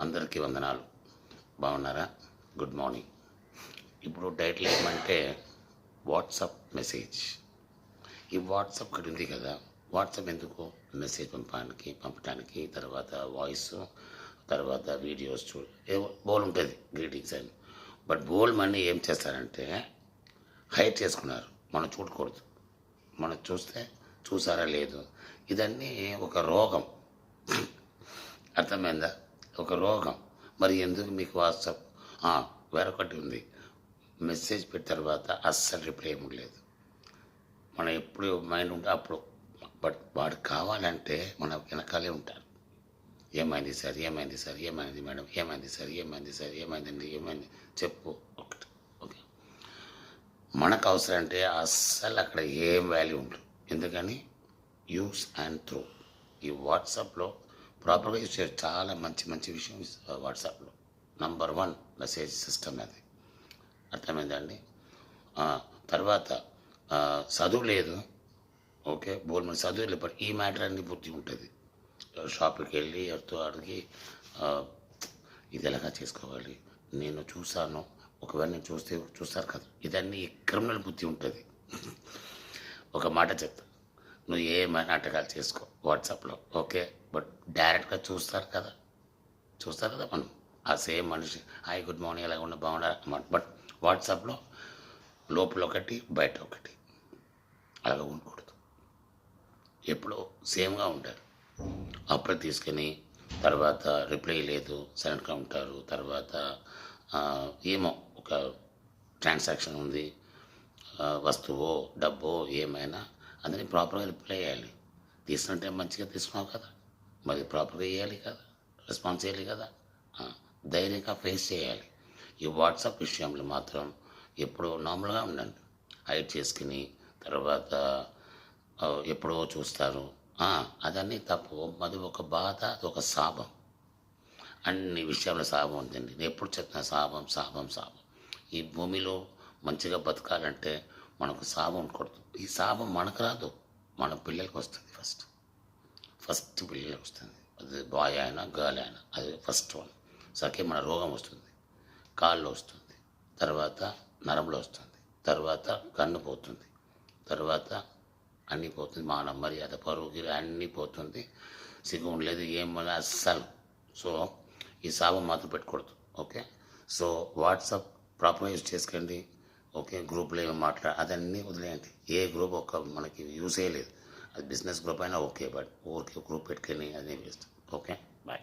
అందరికీ వందనాలు. బాగున్నారా? Good morning. ఇప్పుడు టైటిల్ ఏమంటే వాట్సాప్ మెసేజ్. ఈ వాట్సాప్ ఒకటి ఉంది కదా వాట్సాప్ ఎందుకు? మెసేజ్ పంపడానికి పంపడానికి తర్వాత వాయిస్ తర్వాత వీడియోస్ చూ ఏవో బోల్ ఉంటుంది గ్రీటింగ్స్ అని. బట్ బోల్ మనీ ఏం చేస్తారంటే హైట్ చేసుకున్నారు. మనం చూడకూడదు. మనం చూస్తే చూసారా లేదు. ఇదన్నీ ఒక రోగం. అర్థమైందా? ఒక రోగం. మరి ఎందుకు మీకు వాట్సాప్? వేరొకటి ఉంది. మెసేజ్ పెట్టిన తర్వాత అస్సలు రిప్లై ఏమి లేదు. మనం ఎప్పుడు మైండ్ ఉంటే అప్పుడు. బట్ వాడు కావాలంటే మన వెనకాలే ఉంటారు. ఏమైంది సార్? ఏమైంది సార్? ఏమైంది మేడం? ఏమైంది సార్? ఏమైంది సార్? ఏమైందండి? ఏమైంది? చెప్పు ఒకటి. ఓకే. మనకు అవసరం అంటే అస్సలు అక్కడ ఏం వాల్యూ ఉండదు. ఎందుకని? Use and throw. ఈ వాట్సాప్లో ప్రాపర్గా యూస్ చేయాలి చాలా మంచి మంచి విషయం వాట్సాప్లో నంబర్ వన్ మెసేజ్ సిస్టమ్ అది. అర్థమైందండి తర్వాత చదువు లేదు. ఓకే బోల్ చదువు లేదు బట్ ఈ మ్యాటర్ అన్ని బుద్ధి ఉంటుంది. షాప్కి వెళ్ళి ఎవరితో అడిగి ఇది ఎలాగా చేసుకోవాలి? నేను చూసాను ఒకవేళ నేను చూస్తే చూస్తారు కదా. ఇదన్నీ క్రిమినల్ బుద్ధి ఉంటుంది. ఒక మాట చెప్తాను నువ్వు ఏమైనా నాటకాలు చేసుకో వాట్సాప్లో ఓకే? బట్ డైరెక్ట్గా చూస్తారు కదా. చూస్తారు కదా మనం. ఆ సేమ్ మనిషి హాయ్ గుడ్ మార్నింగ్ ఎలా ఉన్న బాగున్నారు? బట్ వాట్సాప్లో లోపల ఒకటి బయట ఒకటి. అలాగ ఉండకూడదు. ఎప్పుడో సేమ్గా ఉంటారు అప్పుడే తీసుకొని తర్వాత రిప్లై లేదు సైలెంట్గా ఉంటారు తర్వాత ఏమో ఒక ట్రాన్సాక్షన్ ఉంది వస్తువో డబ్బో ఏమైనా అందుని ప్రాపర్గా రిప్లై చేయాలి. తీసుకుంటే మంచిగా తీసుకున్నావు కదా. మరి ప్రాపర్గా వేయాలి కదా. రెస్పాన్స్ చేయాలి కదా. ధైర్యంగా ఫేస్ చేయాలి. ఈ వాట్సాప్ విషయంలో మాత్రం ఎప్పుడు నార్మల్గా ఉండండి. హైట్ చేసుకుని తర్వాత ఎప్పుడో చూస్తారు. అదన్నీ తప్పు. అది ఒక బాధ అది ఒక శాపం. అన్ని విషయాల్లో శాపం ఉందండి. నేను ఎప్పుడు చెప్తున్నా శాపం శాపం శాపం. ఈ భూమిలో మంచిగా బతకాలంటే మనకు శాపం కొడుతుంది. ఈ శాపం మనకు రాదు. మన పిల్లలకి వస్తుంది ఫస్ట్ ఫస్ట్ పిల్లలకి వస్తుంది. అది బాయ్ అయినా గర్ల్ అయినా అది ఫస్ట్ వన్ సరికే మన రోగం వస్తుంది. కాళ్ళు వస్తుంది. తర్వాత నరంలో వస్తుంది. తర్వాత కన్ను పోతుంది. తర్వాత అన్నీ పోతుంది. మానవ మర్యాద పరువు అన్నీ పోతుంది. సిగ్గు ఉండలేదు ఏం లేదు అస్సలు. సో ఈ సాబం మాత్రం పెట్టుకూడదు okay so WhatsApp proper use చేసుకోండి. ఓకే గ్రూప్లో ఏమి మాట్లాడ అదన్నీ వదిలేయండి. ఏ గ్రూప్ ఒక మనకి యూసే చేయలేదు అది బిజినెస్ గ్రూప్ అయినా ఓకే బట్ ఊరికి గ్రూప్ పెట్టుకొని అదే వేస్ట్ ఓకే బాయ్